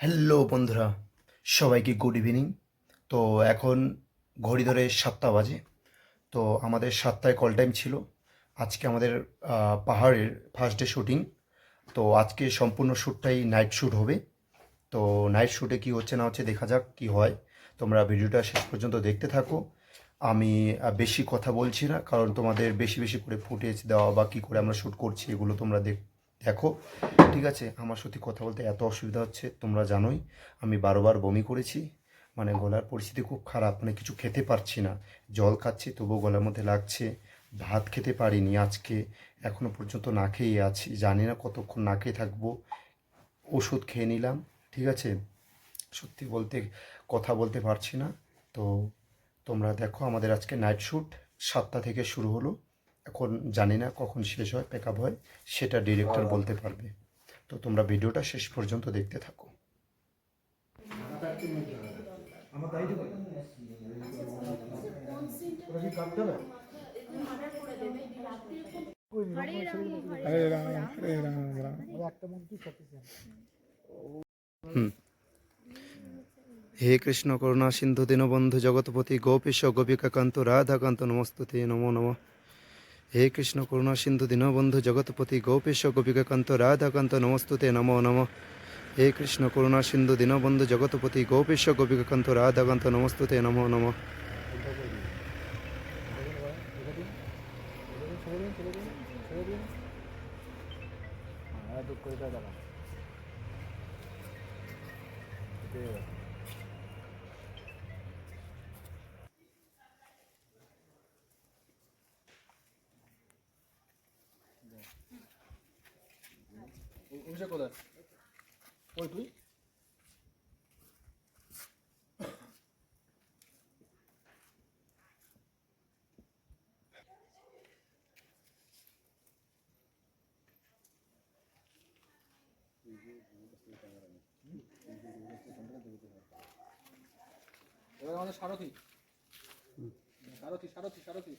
Hello বন্ধুরা, সবাইকে good evening তো এখন ঘড়ি ধরে সাতটা বাজে, তো আমাদের সাতটায় কল টাইম ছিল। আজকে আমাদের পাহাড়ের ফার্স্ট ডে শুটিং তো আজকে সম্পূর্ণ শ্যুটটাই নাইট শ্যুট হবে। তো নাইট শ্যুটে কি হচ্ছে না হচ্ছে দেখা যাক কি হয়। তোমরা ভিডিওটা শেষ পর্যন্ত দেখতে থাকো। আমি বেশি কথা বলছি না, কারণ তোমাদের বেশি বেশি করে ফুটেজ দেওয়া বা কী করে আমরা শ্যুট করছি এগুলো তোমরা দেখ দেখো, ঠিক আছে, আমার সত্যি কথা বলতে এত অসুবিধা হচ্ছে, তোমরা জানোই, আমি বারবার বমি করেছি মানে গলার পরিস্থিতি খুব খারাপ মানে কিছু খেতে পারছি না, জল খাচ্ছি, তবুও গলার মধ্যে লাগছে, ভাত খেতে পারিনি আজকে, এখনও পর্যন্ত না খেয়ে আছি, জানি না কতক্ষণ না খেয়ে থাকব, ওষুধ খেয়ে নিলাম, ঠিক আছে, সত্যি বলতে কথা বলতে পারছি না, তো তোমরা দেখো আমাদের আজকে নাইট শ্যুট সাতটা থেকে শুরু হলো এখন জানি না কখন শেষ হয় প্যাক আপ হয় সেটা ডিরেক্টর বলতে পারবে। তো তোমরা ভিডিওটা শেষ পর্যন্ত দেখতে থাকো। হে কৃষ্ণ করুণা সিন্ধু দীনবন্ধু জগৎপতি গোপীশ গোপিকাকান্ত রাধাকান্ত নমস্তুতে নমো নম। হে কৃষ্ণ করুণা সিন্ধু দীনবন্ধু জগৎপতি গোপীশ গোপিকাকান্ত রাধাকান্ত, নমস্তুতে নমো নম। হে কৃষ্ণ করুণা সিন্ধু দীনবন্ধু জগৎপতি গোপীশ গোপিকাকান্ত রাধাকান্ত, নমস্তুতে নমো নম। অভিষেক কোথায় ওই তুই? এবার আমাদের সারথি। সারথি সারথি সারথি।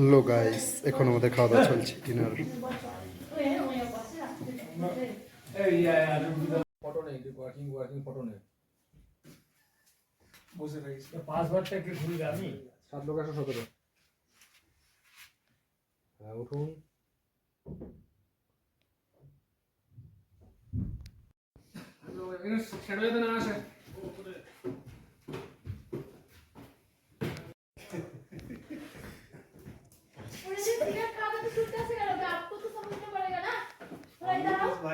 হ্যালো গাইস, এখন আমাদের খাওয়া দাওয়া চলছে, ডিনার। ফটো নেই ওয়ার্কিং ওয়ার্কিং ফটো নেই বসে থাকিস পাসওয়ার্ডটা কি ভুল আমি সাত লোক একশো সতেরো। হ্যাঁ উঠুন যাতে না আসে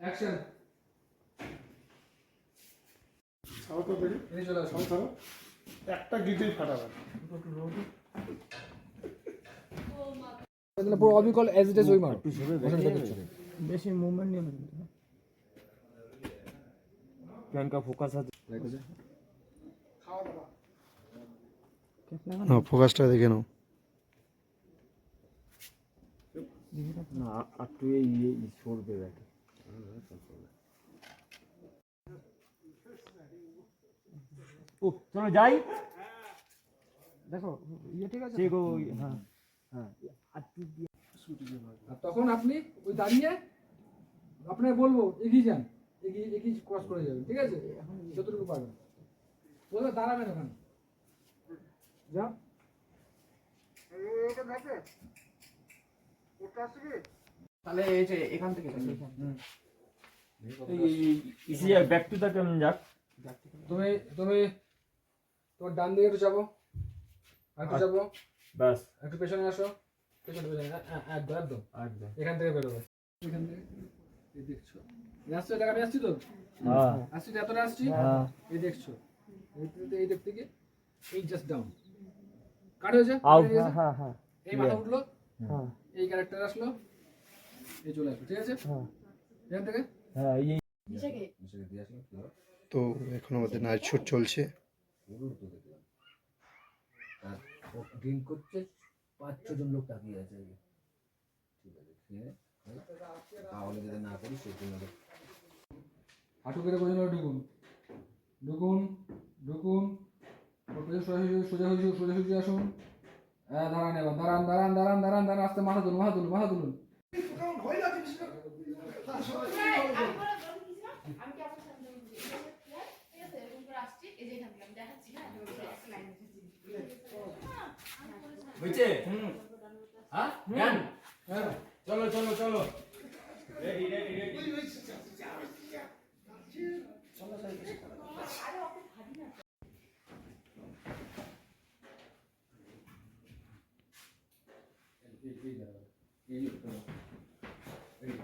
অ্যাকশন ছাও তো দেখি। এই চলে আসো। ছাও একটা গীতেই ফাটাবে। তাহলে পুরো অবিকল অ্যাজ ইট ইজ ওই মার বেশি মুভমেন্ট নিয়ে না ফোকাসটা দেখে নাও। ও চলো যাই। দেখো ইয়ে ঠিক আছে যে গো হ্যাঁ। আর তখন আপনি ওই দাঁড়িয়ে আপনাকে বলব এগিয়ে যান। এগিয়ে এগিয়ে ক্রস করে যাবেন ঠিক আছে? যতটুকু পারবেন। বলবে দাঁড়াবেন ওখানে। যা তাহলে এই যে এখান থেকে ইসি ব্যাক টু দ্য যাক। তুমি তুমি তোমার ডান দিকে একটু যাব আর একটু যাব বাস একটু পেছনে আসো। পেছনে পেছনে। একদম একদম। একদম। এখান থেকে বেরোবে এখান থেকে। এই দেখছ। আসছে আমি আসছি তো? হ্যাঁ। আসছি এতটা আসছি? হ্যাঁ। এই দেখছ। এই এই দিক থেকে এই জাস্ট ডাউন কাট হয়েছে? হয়ে? হ্যাঁ হ্যাঁ। এই মাথা উঠল। হ্যাঁ। এই ক্যারেক্টার আসলো। এই চলে আসলো ঠিক আছে? হ্যাঁ। এখান থেকে? হ্যাঁ এই তো এখন আমাদের নাইট শুট চলছে। ড্রিঙ্ক করছে পাঁচ ছজন লোক তাকিয়ে আছে ঠিক আছে খেয়ে তাহলে যদি না করি সেই জন্য হাঁটু বোঝানো ঢুকুন। ঢুকুন ঢুকুন। সোজা সোজা সোজা সোজা আসুন হ্যাঁ দাঁড়ান এবার দাঁড়ান দাঁড়ান দাঁড়ান দাঁড়ান দাঁড়ান আস্তে মাথা তুলুন মাথা তুলুন মাথা তুলুন। হ্যাঁ, কিছু আমি কি আপনার সামনে বলছি, ঠিক আছে এরকম করে আসছি এই যে এখান থেকে আমি